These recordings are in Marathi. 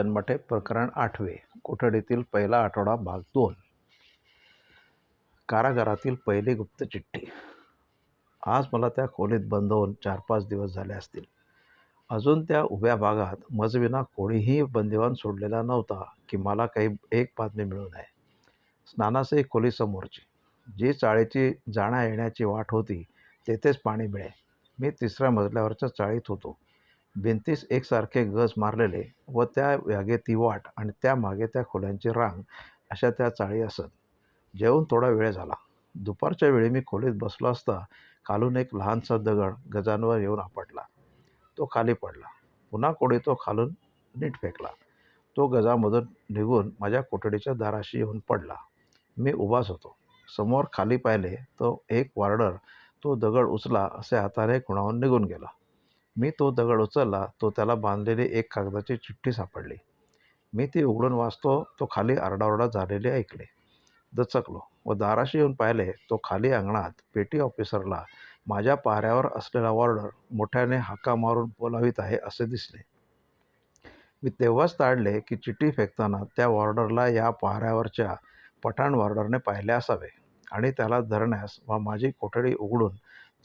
जन्मठे प्रकरण आठवे. कोठडीतील पहिला आठवडा भाग दोन. कारागारातील पहिली गुप्त चिठ्ठी. आज मला त्या खोलीत बंद होऊन चार पाच दिवस झाले असतील. अजून त्या उभ्या भागात मजविना कोणीही बंदिवान सोडलेला नव्हता की मला काही एक बातमी मिळू नये. स्नानासही खोली समोरची जी चाळीची जाण्या येण्याची वाट होती तेथेच पाणी मिळे. मी तिसऱ्या मजल्यावरच्या चाळीत होतो. भिंतीस एकसारखे गज मारलेले व त्या व्यागे ती वाट आणि त्यामागे त्या खोल्यांची रांग अशा त्या चाळी असत. जेवून थोडा वेळ झाला. दुपारच्या वेळी मी खोलीत बसलो असता खालून एक लहानसा दगड गजांवर येऊन आपटला. तो खाली पडला. पुन्हा कोणी तो खालून नीट फेकला. तो गजामधून निघून माझ्या कोठडीच्या दाराशी येऊन पडला. मी उभाच होतो. समोर खाली पाहिले तो एक वार्डर तो दगड उचला असे हाताने खुणावून निघून गेला. मी तो दगड उचलला तो त्याला बांधलेली एक कागदाची चिठ्ठी सापडली. मी ती उघडून वाचतो तो खाली आरडाओरडा झालेले ऐकले. दचकलो व दाराशी येऊन पाहिले तो खाली अंगणात पेटी ऑफिसरला माझ्या पाऱ्यावर असलेला वॉर्डर मोठ्याने हाका मारून बोलावित आहे असे दिसले. मी तेव्हाच ताडले की चिठ्ठी फेकताना त्या वॉर्डरला या पाऱ्यावरच्या पठाण वॉर्डरने पाहिले असावे आणि त्याला धरण्यास व माझी कोठडी उघडून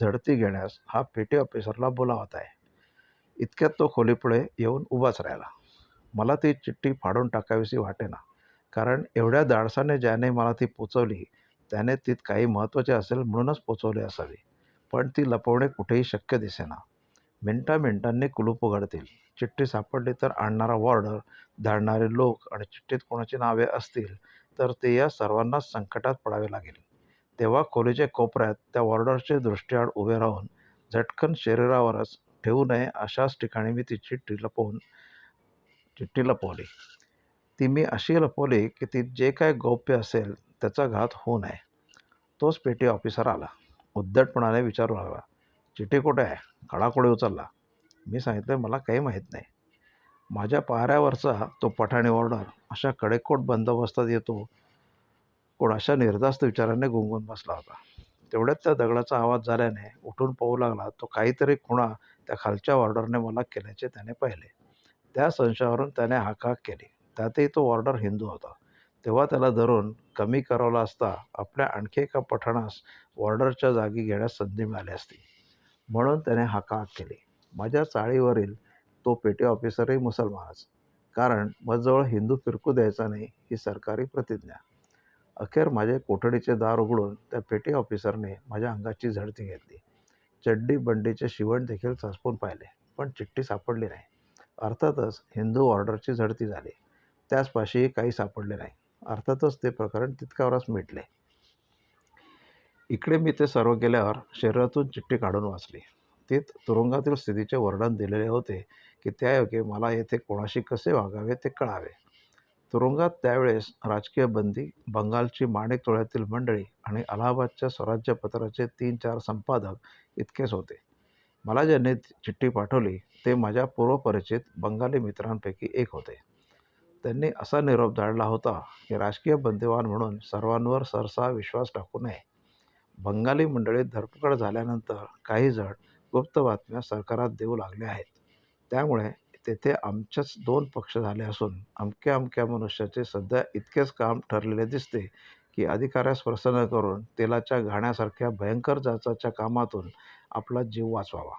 झडती घेण्यास हा पेटी ऑफिसरला बोलावत आहे. इतक्यात तो खोलीपुढे येऊन उभाच राहिला. मला ती चिठ्ठी फाडून टाकावीशी वाटेना. कारण एवढ्या धाडसाने ज्याने मला ती पोचवली त्याने तीत काही महत्त्वाचे असेल म्हणूनच पोचवले असावी. पण ती लपवणे कुठेही शक्य दिसेना. मिनटा मिनटांनी कुलूप उघडतील. चिठ्ठी सापडली तर आणणारा वॉर्डर धाडणारे लोक आणि चिठ्ठीत कोणाची नावे असतील तर ते या सर्वांनाच संकटात पडावे लागेल. तेव्हा खोलीच्या कोपऱ्यात त्या वॉर्डरचे दृष्टीआड उभे राहून झटकन शरीरावरच ठेवू नये अशाच ठिकाणी मी ती चिठ्ठी लपवून चिठ्ठी लपवली. ती मी अशी लपवली की ती जे काय गौप्य असेल त्याचा घात होऊ नये. तोच पेटी ऑफिसर आला. उद्धटपणाने विचारू लागला चिठ्ठी कुठे आहे? खडा उचलला. मी सांगितलं मला काही माहीत नाही. माझ्या पाऱ्यावरचा तो पठाणी ऑर्डर अशा कडेकोट बंदोबस्तात येतो. कोण अशा निर्धास्त विचाराने गुंगून बसला होता. तेवढ्यात त्या दगडाचा आवाज झाल्याने उठून पाहू लागला तो काहीतरी खुणा त्या खालच्या ऑर्डरने मला केल्याचे त्याने पाहिले. त्या संशयावरून त्याने हाकाक केली. त्यातही तो ऑर्डर हिंदू होता. तेव्हा त्याला धरून कमी करवला असता आपल्या आणखी एका पठाणास ऑर्डरच्या जागी घेण्यास संधी मिळाली असती. म्हणून त्याने हाकाक केली. माझ्या चाळीवरील तो पेटी ऑफिसरही मुसलमानच कारण मजवळ हिंदू फिरकू द्यायचा नाही ही सरकारी प्रतिज्ञा. अखेर माझे कोठडीचे दार उघडून त्या पेटी ऑफिसरने माझ्या अंगाची झडती घेतली. चड्डी बंडीचे शिवण देखील चाचपून पाहिले पण चिठ्ठी सापडली नाही. अर्थातच हिंदू ऑर्डरची झडती झाली. त्याचपाशी काही सापडले नाही. अर्थातच ते प्रकरण तितक्यावरच मिटले. इकडे मी ते सर्व केल्यावर शरीरातून चिठ्ठी काढून वाचली. तीत तुरुंगातील स्थितीचे वर्णन दिलेले होते की त्यायोगे मला येथे कोणाशी कसे वागावे ते कळावे. तुरुंगात त्यावेळेस राजकीय बंदी बंगालची माणिक तोळ्यातील मंडळी आणि अलाहाबादच्या स्वराज्यपत्राचे तीन चार संपादक इतकेच होते. मला ज्यांनी चिठ्ठी पाठवली ते माझ्या पूर्वपरिचित बंगाली मित्रांपैकी एक होते. त्यांनी असा निरोप जाळला होता की राजकीय बंदिवान म्हणून सर्वांवर सरसा विश्वास टाकू नये. बंगाली मंडळीत धरपकड झाल्यानंतर काही जण गुप्त बातम्या सरकारात देऊ लागल्या आहेत. त्यामुळे तेथे आमचेच दोन पक्ष झाले असून अमक्या अमक्या मनुष्याचे सध्या इतकेच काम ठरलेले दिसते की अधिकाऱ्यास प्रसन्न करून तेलाच्या घाण्यासारख्या भयंकर जाचाच्या कामातून आपला जीव वाचवावा.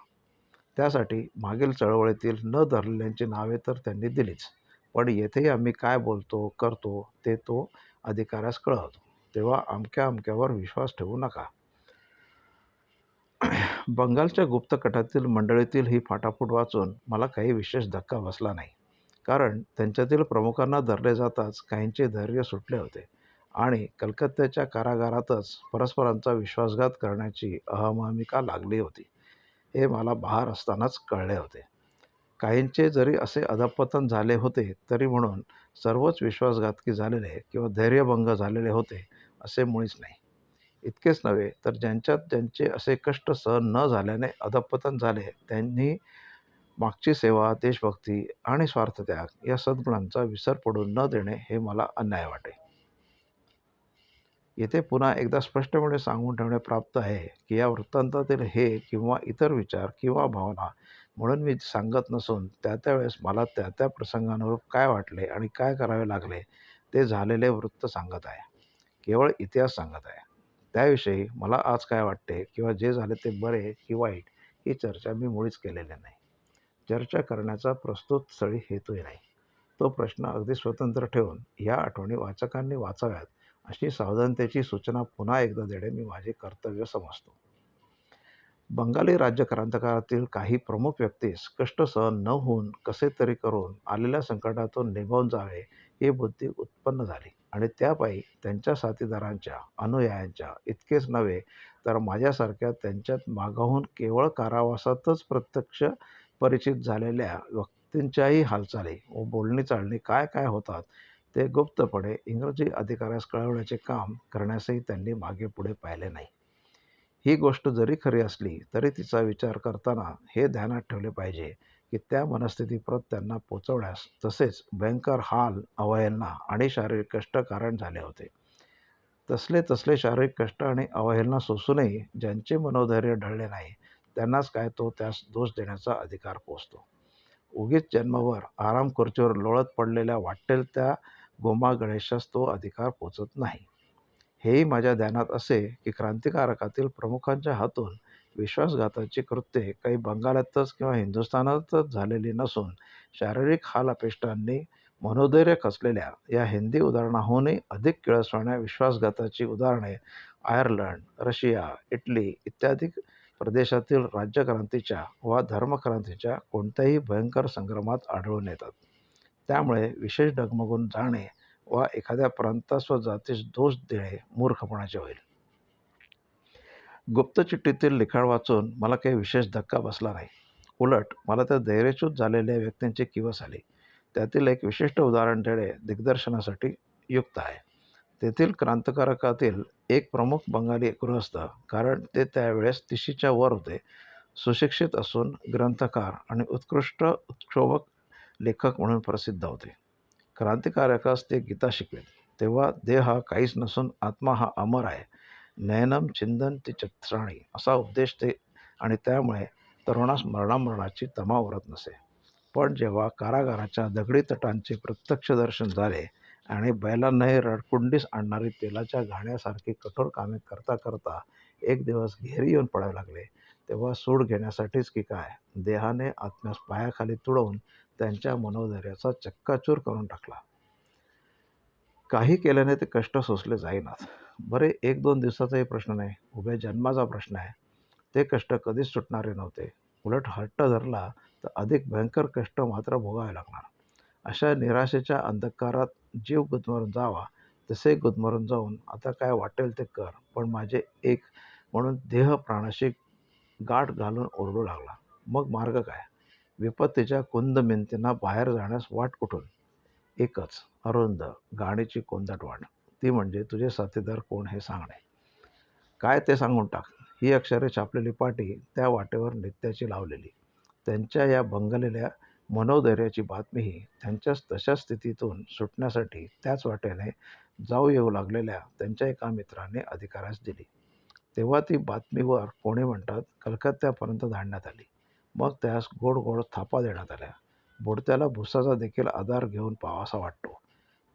त्यासाठी मागील चळवळीतील न धरलेल्यांची नावे तर त्यांनी दिलीच. पण येथेही आम्ही काय बोलतो करतो ते तो अधिकाऱ्यास कळवतो. तेव्हा अमक्या अमक्यावर विश्वास ठेवू नका. बंगालच्या गुप्तकटातील मंडळीतील ही फाटाफूट वाचून मला काही विशेष धक्का बसला नाही. कारण त्यांच्यातील प्रमुखांना धरले जाताच काहींचे धैर्य सुटले होते आणि कलकत्त्याच्या कारागारातच परस्परांचा विश्वासघात करण्याची अहमामिका लागली होती. हे मला बाहेर असतानाच कळले होते. काहींचे जरी असे अधपतन झाले होते तरी म्हणून सर्वच विश्वासघातकी झालेले किंवा धैर्यभंग झालेले होते असे मुळीच नाही. इतकेच नव्हे तर ज्यांच्यात ज्यांचे असे कष्ट सहन न झाल्याने अधपतन झाले त्यांनी मागची सेवा देशभक्ती आणि स्वार्थत्याग या सद्गुणांचा विसर पडून न देणे हे मला अन्याय वाटे. येथे पुन्हा एकदा स्पष्टपणे सांगून ठेवणे प्राप्त आहे की या वृत्तांतातील हे किंवा इतर विचार किंवा भावना म्हणून मी सांगत नसून त्या त्या वेळेस मला त्या त्या प्रसंगानुरूप काय वाटले आणि काय करावे लागले ते झालेले वृत्त सांगत आहे. केवळ इतिहास सांगत आहे. त्याविषयी मला आज काय वाटते किंवा जे झाले ते बरे की वाईट ही चर्चा मी मुळीच केलेली नाही. चर्चा करण्याचा प्रस्तुत स्थळी हेतूही नाही. तो प्रश्न अगदी स्वतंत्र ठेवून या आठवणी वाचकांनी वाचाव्यात अशी सावधानतेची सूचना पुन्हा एकदा देणे मी माझे कर्तव्य समजतो. बंगाली राज्यक्रांतकारातील काही प्रमुख व्यक्तीस कष्ट सहन न होऊन कसे तरी करून आलेल्या संकटातून निभावून जावे ही बुद्धी उत्पन्न झाली. आणि त्यापायी त्यांच्या साथीदारांच्या अनुयायांच्या इतकेच नव्हे तर माझ्यासारख्या त्यांच्यात मागाहून केवळ कारावासातच प्रत्यक्ष परिचित झालेल्या व्यक्तींच्याही हालचाली व बोलणी चालणी काय काय होतात ते गुप्तपणे इंग्रजी अधिकाऱ्यास कळवण्याचे काम करण्यासही त्यांनी मागे पुढे पाहिले नाही. ही गोष्ट जरी खरी असली तरी तिचा विचार करताना हे ध्यानात ठेवले पाहिजे. की त्या मनस्थितीप्रत त्यांना पोचवण्यास तसेच भयंकर हाल अवहेलना आणि शारीरिक कष्ट कारण झाले होते. तसले तसले शारीरिक कष्ट आणि अवहेलना सोसूनही ज्यांचे मनोधैर्य ढळले नाही त्यांनाच काय तो त्यास दोष देण्याचा अधिकार पोचतो. उगीच जन्मभर आराम खुर्चीवर लोळत पडलेल्या वाटेल त्या गोमा गणेशास तो अधिकार पोचत नाही. हेही माझ्या ध्यानात असे की क्रांतिकारकातील प्रमुखांच्या हातून विश्वासघाताची कृत्ये काही बंगालातच किंवा हिंदुस्थानातच झालेली नसून शारीरिक हाल अपेष्टांनी मनोधैर्य खचलेल्या या हिंदी उदाहरणाहूनही अधिक किळसवाण्या विश्वासघाताची उदाहरणे आयर्लंड रशिया इटली इत्यादी प्रदेशातील राज्यक्रांतीच्या वा धर्मक्रांतीच्या कोणत्याही भयंकर संग्रामात आढळून येतात. त्यामुळे विशेष डगमगून जाणे वा एखाद्या प्रांतास व जातीस दोष देणे मूर्खपणाचे होईल. गुप्तचिठ्ठीतील लिखाण वाचून मला काही विशेष धक्का बसला नाही. उलट मला त्या धैर्यच्यूत झालेल्या व्यक्तींची किवस आली. त्यातील एक विशिष्ट उदाहरण देणे दिग्दर्शनासाठी युक्त आहे. तेथील क्रांतिकारकातील एक प्रमुख बंगाली गृहस्थ कारण ते त्यावेळेस तिशीच्या वर होते सुशिक्षित असून ग्रंथकार आणि उत्कृष्ट उत्क्षोभक लेखक म्हणून प्रसिद्ध होते. क्रांतिकारकास ते गीता शिकवेल तेव्हा देह हा काहीच नसून आत्मा हा अमर आहे. नयनम चिंदन ती चत्राणी. असा उपदेश ते आणि त्यामुळे तरुणास मरणामरणाची तमा उरत नसे. पण जेव्हा कारागाराच्या दगडी तटांचे प्रत्यक्ष दर्शन झाले आणि बैलांनाही रडकुंडीस आणणारी तेलाच्या घाण्यासारखी कठोर कामे करता करता एक दिवस घेरी येऊन पडावे लागले तेव्हा सूड घेण्यासाठीच की काय? देहाने आत्म्यास पायाखाली तुडवून त्यांच्या मनोधैर्याचा चक्काचूर करून टाकला. काही केल्याने ते कष्ट सोसले जाईनात. बरे एक दोन दिवसाचाही प्रश्न नाही. उभ्या जन्माचा प्रश्न आहे. ते कष्ट कधीच सुटणारे नव्हते. उलट हट्ट धरला तर अधिक भयंकर कष्ट मात्र भोगावे लागणार. अशा निराशेच्या अंधकारात जीव गुदमरून जावा. तसे गुदमरून जाऊन आता काय वाटेल ते कर. पण माझे एक म्हणून देह प्राणाशी गाठ घालून ओरडू लागला. मग मार्ग काय? विपत्तीच्या कुंद मिंतींना बाहेर जाण्यास वाट कुठून? एकच अरुंद गाणीची कोंदट वाट ती म्हणजे तुझे साथीदार कोण हे सांगणे. काय ते सांगून टाक. ही अक्षरे छापलेली पाटी त्या वाटेवर नित्याची लावलेली. त्यांच्या या बंगलेल्या मनोधैर्याची बातमीही त्यांच्याच तशा स्थितीतून सुटण्यासाठी त्याच वाटेने जाऊ येऊ लागलेल्या त्यांच्या एका मित्राने अधिकारास दिली. तेव्हा ती बातमीवर कोणी म्हणतात कलकत्त्यापर्यंत धाडण्यात आली. मग त्यास गोड गोड थापा देण्यात आल्या. बुडत्याला भुसाचा देखील आधार घेऊन पावासा वाटतो.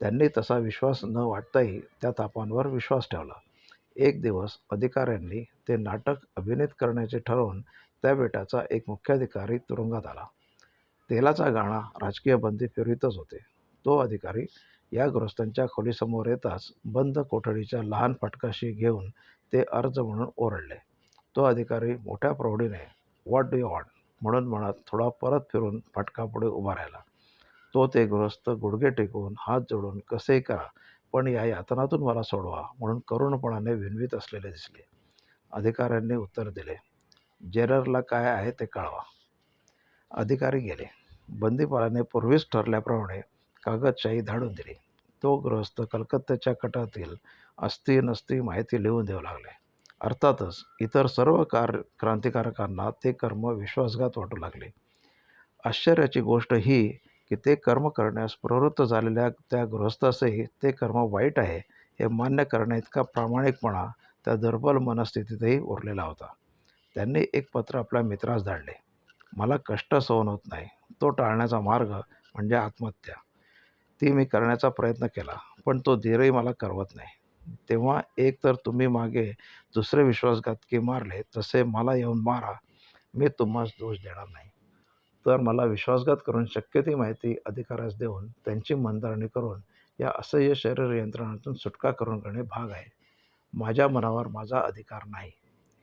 त्यांनी तसा विश्वास न वाटताही त्या तापांवर विश्वास ठेवला. एक दिवस अधिकाऱ्यांनी ते नाटक अभिनीत करण्याचे ठरवून त्या बेटाचा एक मुख्याधिकारी तुरुंगात आला. तेलाचा गाणा राजकीय बंदी फिरवितच होते. तो अधिकारी या ग्रस्तांच्या खोलीसमोर येताच बंद कोठडीच्या लहान फटकाशी घेऊन ते अर्ज म्हणून ओरडले. तो अधिकारी मोठ्या प्रौढीने व्हॉट डू यू वॉन्ट म्हणून म्हणत थोडा परत फिरून फटकापुढे उभा राहिला. तो ते गृहस्थ गुडघे टेकून हात जोडून कसेही करा पण या यातनातून मला सोडवा म्हणून करुणपणाने विनवीत असलेले दिसले. अधिकाऱ्यांनी उत्तर दिले जेररला काय आहे ते कळवा. अधिकारी गेले. बंदीपालाने पूर्वीच ठरल्याप्रमाणे कागदशाही धाडून दिली. तो गृहस्थ कलकत्त्याच्या कटातील अस्ती नसती माहिती लिहून देऊ लागले. अर्थातच इतर सर्व कार क्रांतिकारकांना ते कर्म विश्वासघात वाटू लागले. आश्चर्याची गोष्ट ही की ते कर्म करण्यास प्रवृत्त झालेल्या त्या गृहस्थासही ते कर्म वाईट आहे हे मान्य करण्याइतका प्रामाणिकपणा त्या दुर्बल मनस्थितीतही उरलेला होता. त्यांनी एक पत्र आपल्या मित्रास धाडले. मला कष्ट सहन होत नाही. तो टाळण्याचा मार्ग म्हणजे आत्महत्या. ती मी करण्याचा प्रयत्न केला पण तो धीरही मला करवत नाही. तेव्हा एक तर तुम्ही मागे दुसरे विश्वासघातकी मारले तसे मला येऊन मारा. मी तुम्हास दोष देणार नाही. तर मला विश्वासघात करून शक्य ती माहिती अधिकाऱ्यास देऊन त्यांची मनधारणी करून या असह्य शरीर यंत्रणातून सुटका करून घेणे भाग आहे. माझ्या मनावर माझा अधिकार नाही.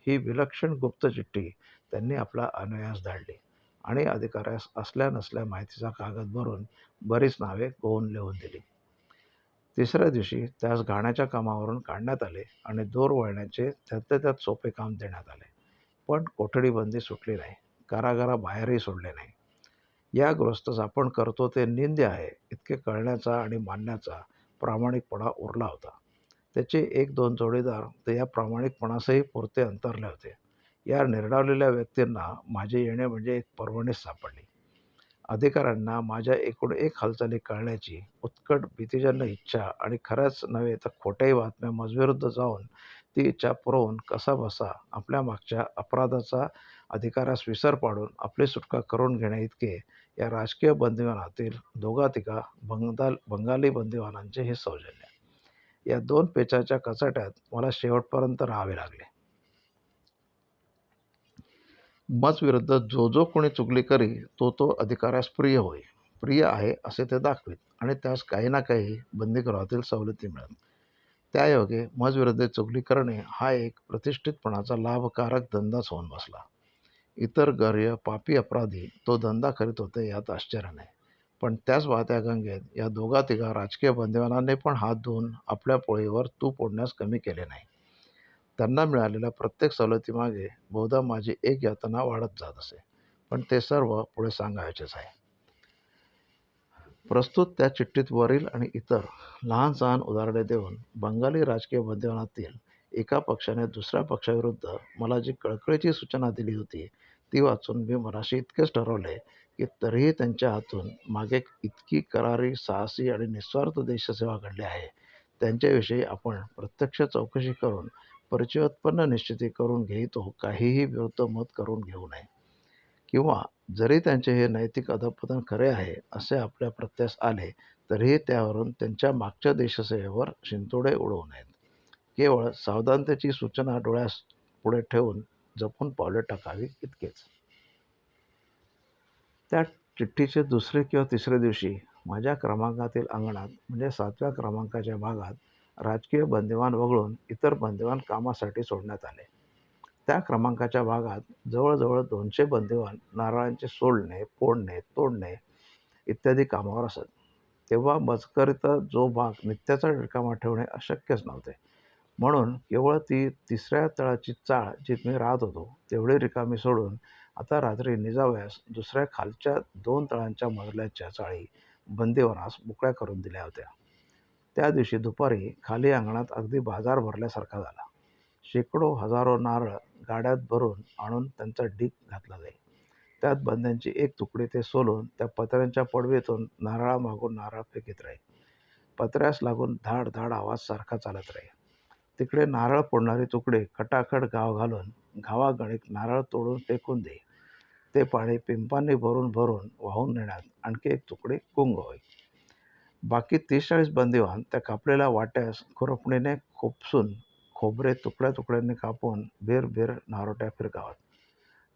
ही विलक्षण गुप्त चिठ्ठी त्यांनी आपला अनुयास धाडली आणि अधिकाऱ्यास असल्या नसल्या माहितीचा कागद भरून बरीच नावे गोवून लिहून दिली. तिसऱ्या दिवशी त्यास घाण्याच्या कामावरून काढण्यात आले आणि दोर वळण्याचे त्यातल्या त्यात सोपे काम देण्यात आले. पण कोठडीबंदी सुटली नाही. कारागाराबाहेरही सोडले नाही. या गृहस्थास आपण करतो ते निंद्य आहे. इतके कळण्याचा आणि मानण्याचा प्रामाणिकपणा उरला होता. त्याचे एक दोन जोडीदार ते या प्रामाणिकपणासही पुरते अंतरले होते. या निर्डावलेल्या व्यक्तींना माझे येणे म्हणजे एक पर्वणीच सापडली. अधिकाऱ्यांना माझ्या एकूण एक हालचाली कळण्याची उत्कट भीतीजन्य इच्छा आणि खऱ्याच नव्हे तर खोट्याही बातम्या मजविरुद्ध जाऊन ती इच्छा पुरवून कसाबसा आपल्या मागच्या अपराधाचा अधिकाऱ्यास विसर पाडून आपली सुटका करून घेण्याइतके या राजकीय बंदिवानातील दोघा तिघा बंगाल बंगाली बंदिवानांचे हे सौजन्य. या दोन पेचाच्या कचाट्यात मला शेवटपर्यंत राहावे लागले. मजविरुद्ध जो जो कोणी चुगली करी तो तो अधिकाऱ्यास प्रिय होई प्रिय आहे असे ते दाखवीत आणि त्यास काही ना काही बंदीगृहातील सवलती मिळत त्यायोगे मजविरुद्ध चुगली करणे हा एक प्रतिष्ठितपणाचा लाभकारक धंदाच होऊन बसला. इतर गर्य पापी अपराधी तो धंदा करीत होते यात आश्चर्य नाही पण त्याच वाहत्या गंगेत या दोघा तिघा राजकीय बंदिवानांनी पण हात धुवून आपल्या पोळीवर तूप ओढण्यास कमी केले नाही. त्यांना मिळालेल्या प्रत्येक सवलतीमागे बहुधा माझी एक यातना वाढत जात असे. पण ते सर्व पुढे सांगायचेच आहे. प्रस्तुत त्या चिठ्ठीत वरील आणि इतर लहान सहान उदाहरणे देऊन बंगाली राजकीय बंदिवानातील एका पक्षाने दुसऱ्या पक्षाविरुद्ध मला जी कळकळीची सूचना दिली होती ती वाचून मी मनाशी इतकेच ठरवले की तरीही त्यांच्या हातून मागे इतकी करारी साहसी आणि निस्वार्थ देशसेवा घडली आहे. त्यांच्याविषयी आपण प्रत्यक्ष चौकशी करून परिचयोत्पन्न निश्चिती करून घेतो हो. काहीही विरुद्ध मत करून घेऊ नये. किंवा जरी त्यांचे हे नैतिक अधपतन खरे आहे असे आपल्या प्रत्यास आले तरीही त्यावरून त्यांच्या मागच्या देशसेवेवर शिंतोडे उडवू नयेत. केवळ सावधानतेची सूचना डोळ्यास पुढे ठेवून जपून पावले टाकावी इतकेच. त्या चिठ्ठीचे दुसरे किंवा तिसऱ्या दिवशी माझ्या क्रमांकातील अंगणात म्हणजे सातव्या क्रमांकाच्या भागात राजकीय बंदिवान वगळून इतर बंदिवान कामासाठी सोडण्यात आले. त्या क्रमांकाच्या भागात जवळजवळ दोनशे बंदिवान नारळांचे सोडणे फोडणे तोडणे इत्यादी कामावर असत. तेव्हा मजकरीचा जो भाग नित्याचा रिकामा ठेवणे अशक्यच नव्हते. म्हणून केवळ ती तिसऱ्या तळाची चाळ जिथ मी राहत होतो तेवढी रिकामी सोडून आता रात्री निजाव्यास दुसऱ्या खालच्या दोन तळांच्या मजल्याच्या चाळी बंदिवानास मोकळ्या करून दिल्या होत्या. त्या दिवशी दुपारी खाली अंगणात अगदी बाजार भरल्यासारखा झाला. शेकडो हजारो नारळ गाड्यात भरून आणून त्यांचा डीक घातला जाई. त्यात बंद्यांची एक तुकडी ते सोलून त्या पत्र्यांच्या पडवीतून नारळामागून नारळ फेकीत राही पत्र्यास लागून धाड धाड आवाज सारखा चालत राही तिकडे नारळ फोडणारी तुकडे खटाखट गाव घालून गावागणिक नारळ तोडून फेकून दे. ते पाणी पिंपांनी भरून भरून वाहून नेण्यात आणखी एक तुकडे गुंग होईल बाकी तीस चाळीस बंदिवान त्या कापलेल्या वाट्यास खुरपणीने खोपसून खोबरे तुकड्या तुकड्यांनी कापून बेर बेर नारोट्या फिरकावत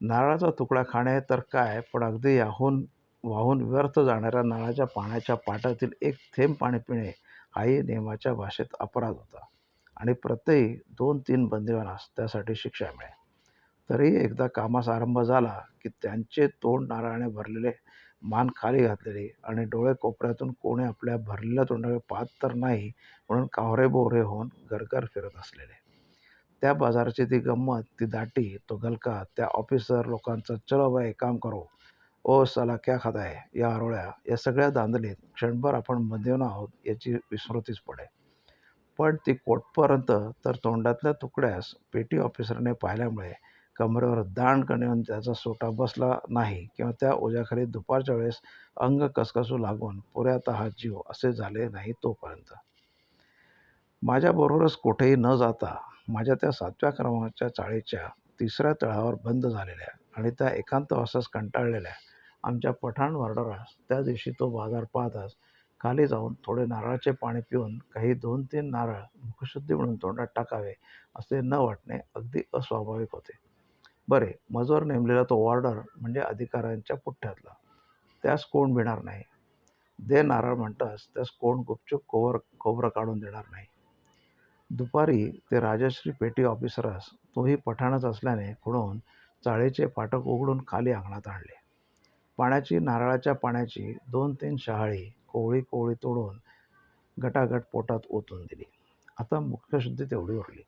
नारळाचा तुकडा खाणे तर काय पण अगदी याहून वाहून व्यर्थ जाणाऱ्या नारळाच्या पाण्याच्या पाटातील एक थेंब पाणी पिणे हाही नियमाच्या भाषेत अपराध होता. आणि प्रत्येकी दोन तीन बंदिवानास त्यासाठी शिक्षा मिळे तरीही एकदा कामास आरंभ झाला की त्यांचे तोंड नारळाने भरलेले मान खाली घातलेली आणि डोळे कोपऱ्यातून कोणी आपल्या भरलेल्या तोंडाकडे पाहत तर नाही म्हणून कावरे बोहरे होऊन घरघर फिरत असलेले. त्या बाजाराची ती गंमत ती दाटी तो गलका त्या ऑफिसर लोकांचा चलो बाय काम करो. ओ साला क्या खाता आहे या आरोळ्या या सगळ्या दांदलीत क्षणभर आपण बंदिवान आहोत याची विस्मृतीच पडे पण ती कोटपर्यंत तर तोंडातल्या तुकड्यास पेटी ऑफिसरने पाहिल्यामुळे कमरेवर दांड येऊन त्याचा सोटा बसला नाही किंवा त्या ओझ्याखाली दुपारच्या वेळेस अंग कसकसू लागून पुऱ्यात हा जीव असे झाले नाही तोपर्यंत. माझ्याबरोबरच कुठेही न जाता माझ्या त्या सातव्या क्रमांकाच्या चाळीच्या तिसऱ्या तळावर बंद झालेल्या आणि त्या एकांतवासास कंटाळलेल्या आमच्या पठाण वॉर्डरास त्या दिवशी तो बाजार पाहताच खाली जाऊन थोडे नारळाचे पाणी पिऊन काही दोन तीन नारळ मुखशुद्धी म्हणून तोंडात टाकावे असे न वाटणे अगदी अस्वाभाविक होते. बरे मजवर नेमलेला तो ऑर्डर म्हणजे अधिकाऱ्यांच्या पुठ्ठ्यातला. त्यास कोण भिणार नाही? दे नारळ म्हणतास त्यास कोण गुपचूप कोवर कोबरं काढून देणार नाही. दुपारी ते राजश्री पेटी ऑफिसरास तोही पठाणच असल्याने खुणून चाळीचे फाटक उघडून खाली अंगणात आणले. पाण्याची नारळाच्या पाण्याची दोन तीन शहाळी कोवळी कोवळी तोडून गटागट पोटात ओतून दिली. आता मुख्यशुद्धी तेवढी उरली.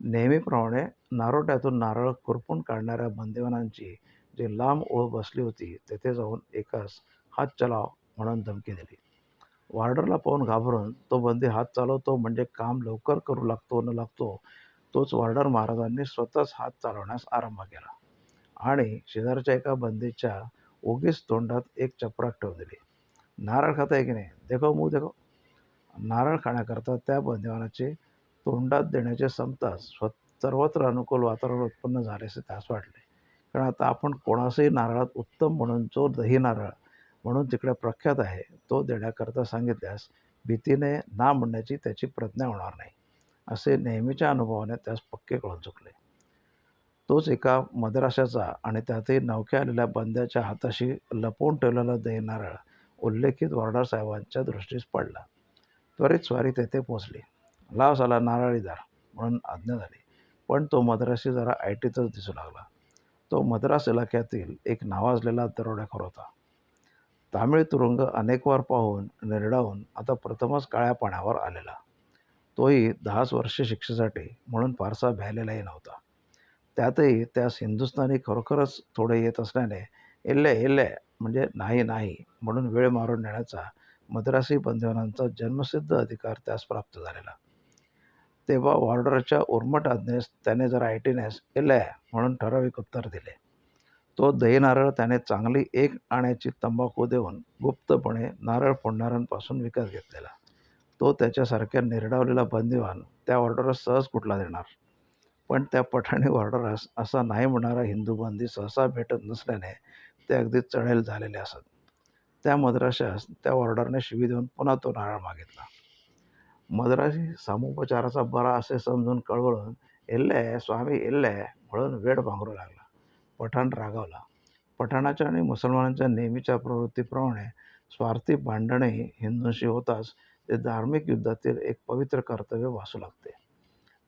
नेहमीप्रमाणे नारोट्यातून नारळ खुरपून काढणाऱ्या बंदिवानांची जी लांब ओळ बसली होती तेथे जाऊन एकास हात चलाव म्हणून धमकी दिली. वार्डरला पाहून घाबरून तो बंदी हात चालवतो म्हणजे काम लवकर करू लागतो न लागतो तोच वॉर्डर महाराजांनी स्वतःच हात चालवण्यास आरंभ केला. आणि शेजारच्या एका बंदीच्या उगीच तोंडात एक चपराक ठेवून दिली. नारळ खाता आहे की नाही? देखो मू देखो. नारळ खाण्याकरता त्या बंदिवानाची तोंडात देण्याचे संपताच स्व सर्वत्र अनुकूल वातावरण उत्पन्न झाल्याचे त्यास वाटले. कारण आता आपण कोणासही नारळात उत्तम म्हणून जो दही नारळ म्हणून तिकडे प्रख्यात आहे तो देण्याकरता सांगितल्यास भीतीने ना म्हणण्याची त्याची प्रज्ञा होणार नाही असे नेहमीच्या अनुभवाने त्यास पक्के कळून चुकले. तोच एका मद्राशाचा आणि त्यातही नवख्या आलेल्या बंद्याच्या हाताशी लपवून ठेवलेला दही नारळ उल्लेखित वॉर्डर साहेबांच्या दृष्टीस पडला. त्वरित स्वारी तेथे पोचली लाव झाला नारळीदार म्हणून आज्ञा झाली. पण तो मद्रासी जरा आयटीतच दिसू लागला. तो मद्रास इलाक्यातील एक नावाजलेला दरोडेखोर होता. तामिळ तुरुंग अनेकवार पाहून निर्डावून आता प्रथमच काळ्या पाण्यावर आलेला. तोही दहाच वर्ष शिक्षेसाठी म्हणून फारसा भ्यालेलाही नव्हता. त्यातही त्यास हिंदुस्थानी खरोखरच थोडे येत असल्याने इल्ले इल्ले म्हणजे नाही नाही म्हणून वेळ मारून नेण्याचा मद्रासी बंधवनांचा जन्मसिद्ध अधिकार त्यास प्राप्त झालेला. तेव्हा वॉर्डरच्या उर्मट आज्ञेस त्याने जर आयटीनेस आहे म्हणून ठराविक उत्तर दिले. तो दही नारळ त्याने चांगली एक आण्याची तंबाखू देऊन गुप्तपणे नारळ फोडणाऱ्यांपासून विकत घेतलेला. तो त्याच्यासारख्या निर्डावलेला बंदिवान त्या ऑर्डरस सहज कुठला देणार? पण त्या पठाणी ऑर्डरस असा नाही म्हणणारा हिंदू बंदी सहसा भेटत नसल्याने ते अगदी चढेल झालेले असत. त्या मद्राशास त्या ऑर्डरने शिवी देऊन पुन्हा तो नारळ मागितला. मद्रासी सामोपचाराचा बरा असे समजून कळवळून येल्ले स्वामी येल्ले म्हणून वेड भांगरू लागला. पठाण रागावला. पठाणाच्या आणि मुसलमानांच्या नेहमीच्या प्रवृत्तीप्रमाणे स्वार्थी भांडणे हिंदूंशी होताच ते धार्मिक युद्धातील एक पवित्र कर्तव्य वाचू लागते.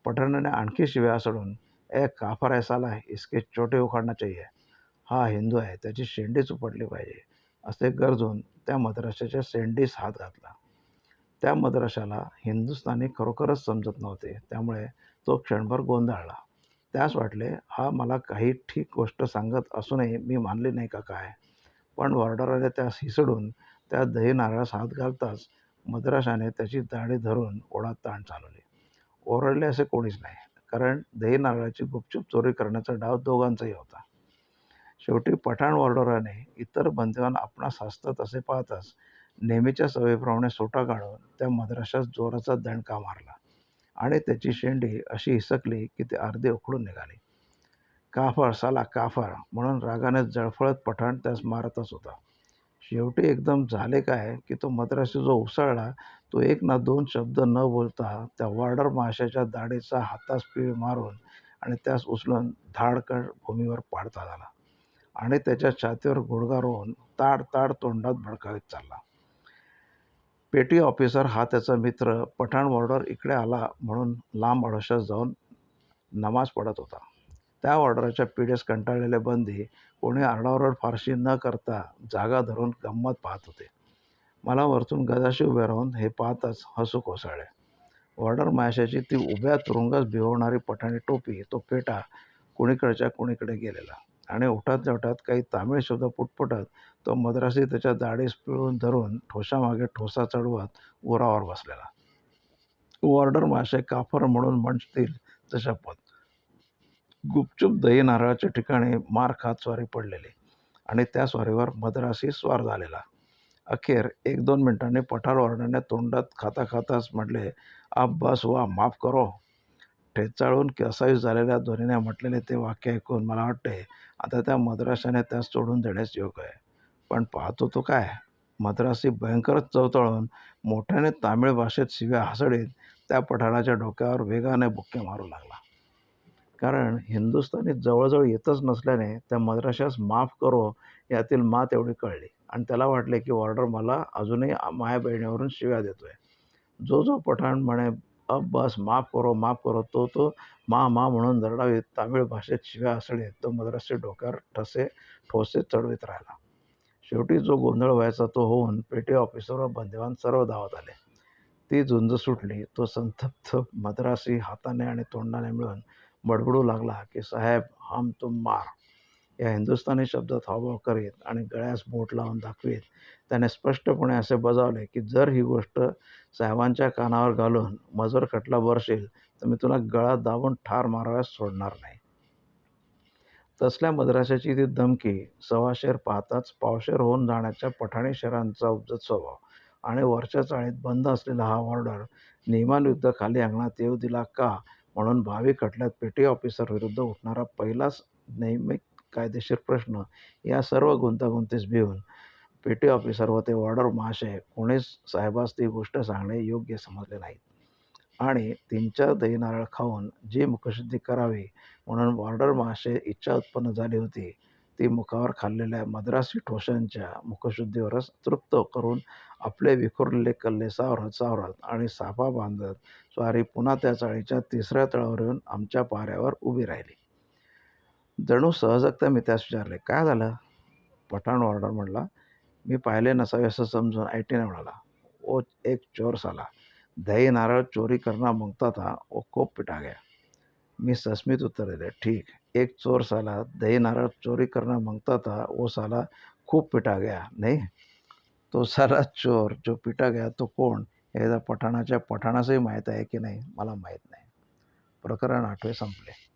पठाणाने आणखी शिव्या सोडून ए काफर ऐसाला इसके छोटे उखाडना चाहिए. हा हिंदू आहे त्याची शेंडीच उपटली पाहिजे असे गरजून त्या मद्राशाच्या शेंडीस हात घातला. त्या मद्राशाला हिंदुस्थानी खरोखरच समजत नव्हते. त्यामुळे तो क्षणभर गोंधळला. त्यास वाटले हा मला काही ठीक गोष्ट सांगत असूनही मी मानली नाही का काय? पण वॉर्डराने त्यास हिसडून त्या दही नारळास हात घालताच मद्राशाने त्याची दाढी धरून ओढात ताण चालवली. ओरडले असे कोणीच नाही कारण दही नारळाची गुपचूप चोरी करण्याचा डाव दोघांचाही होता. शेवटी पठाण वॉर्डराने इतर बंदिवान आपणास हसतात असे पाहताच नेहमीच्या सवयीप्रमाणे सोटा काढून त्या मद्राशास जोराचा दणका मारला आणि त्याची शेंडी अशी हिसकली की ते अर्धे उखडून निघाली. काफर साला काफर म्हणून रागाने जळफळत पठाण त्यास मारतच होता. शेवटी एकदम झाले काय की तो मद्राशी जो उसळला तो एक ना दोन शब्द न बोलता त्या वॉर्डर माशाच्या दाढीचा हातास पीळ मारून आणि त्यास उचलून धाडकड भूमीवर पाडता झाला आणि त्याच्या छातीवर गुडघा रोवून ताड ताड तोंडात भडकावीत चालला. पेटी ऑफिसर हा त्याचा मित्र पठाण वॉर्डर इकडे आला म्हणून लांब आडोशात जाऊन नमाज पडत होता. त्या ऑर्डरच्या पिढेस कंटाळलेले बंदी कोणी आरडाओरड फारशी न करता जागा धरून गंमत पाहत होते. मला वरतून गदाशी उभे राहून हे पाहताच हसू कोसळले. वॉर्डर माशाची ती उभ्या तुरुंगात भिवणारी पठाणी टोपी तो पेटा कुणीकडच्या कुणीकडे गेलेला. आणि ओठातल्या ओठात काही तामिळ शब्द पुटपुटत तो मद्रासी त्याच्या दाढीस पिळून धरून ठोसामागे ठोसा चढवत उरावर बसलेला. वॉर्डर मासे काफर म्हणून म्हणतील तशा पद. गुपचूप दही नारळाच्या ठिकाणी मार खात स्वारी पडलेली आणि त्या स्वारीवर मद्रासी स्वार झालेला. अखेर एक दोन मिनिटांनी पठार वॉर्डरने तोंडात खाता खाताच म्हटले आप बस वा माफ करो. ठेचाळून कसाही झालेल्या ध्वनीने म्हटलेले ते वाक्य ऐकून मला वाटते आता त्या मद्राशाने त्यास सोडून देण्यास योग आहे. पण पाहतो तो काय? मद्रासी भयंकरच चवतळून मोठ्याने तामिळ भाषेत शिव्या हसडीत त्या पठाणाच्या डोक्यावर वेगाने बुक्के मारू लागला. कारण हिंदुस्थानी जवळजवळ येतच नसल्याने त्या मद्राशास माफ करो यातील मात एवढी कळली आणि त्याला वाटले की वॉर्डर मला अजूनही माया बहिणीवरून शिव्या देतोय. जो जो पठाण म्हणे बस माफ करो माफ करो तो तो मा मा म्हणून दरडावीत तामिळ भाषेत शिव्या असणे तो मद्रासी डोक्यावर ठसे ठोसे चढवीत राहिला. शेवटी जो गोंधळ व्हायचा तो होऊन पेटी ऑफिसर व बंदेवान सर्व धावत आले. ती झुंज सुटली. तो संतप्त मद्रासी हाताने आणि तोंडाने मिळून बडबडू लागला की साहेब हम तुम मार. या हिंदुस्थानी शब्दात हावभाव करीत आणि गळ्यास बोट लावून दाखवीत. त्याने स्पष्टपणे असे बजावले की जर ही गोष्ट साहेबांच्या कानावर घालून मजवर खटला भरशील तर मी तुला गळा दाबून ठार माराव्यास सोडणार नाही. तसल्या मद्राशाची ती धमकी सवाशेर पाहताच पावशेर होऊन जाण्याच्या पठाणी शहरांचा उपजत स्वभाव आणि वरच्या चाळीत बंद असलेला हा ऑर्डर नियमांविरुद्ध खाली अंगणात येऊ दिला का? म्हणून भावी खटल्यात पेटी ऑफिसर विरुद्ध उठणारा पहिलाच नैमिक कायदेशीर प्रश्न या सर्व गुंतागुंतीस भिवून पेटी ऑफिसर व ते वॉर्डर महाशय कोणीच साहेबास ती गोष्ट सांगणे योग्य समजले नाहीत. आणि तीन चार दही नारळ खाऊन जी मुखशुद्धी करावी म्हणून वॉर्डर महाशय इच्छा उत्पन्न झाली होती ती मुखावर खाल्लेल्या मद्रासी ठोशांच्या मुखशुद्धीवरच तृप्त करून आपले विखुरलेले कल्ले सावरत सावरत आणि साफा बांधत स्वारी पुन्हा त्या चाळीच्या तिसऱ्या तळावर येऊन आमच्या पाऱ्यावर उभी राहिली. जणू सहजगता मी त्यास विचारले काय झालं? पठाण ऑर्डर म्हणला मी पाहिले नसावे असं समजून आय टीने म्हणाला. ओ एक चोर साला. दही नारळ चोरी करणं मागता था ओ खूप पिटा गया मी सस्मित उत्तर दिले ठीक. एक चोर साला दही नारळ चोरी करणं मागता था वो साला खूप पिटा गया नाही. तो साला चोर. जो पिटा गया तो कोण? हे पठाणाच्या पठाणासही माहीत आहे की नाही? मला माहीत नाही. प्रकरण आठवे संपले.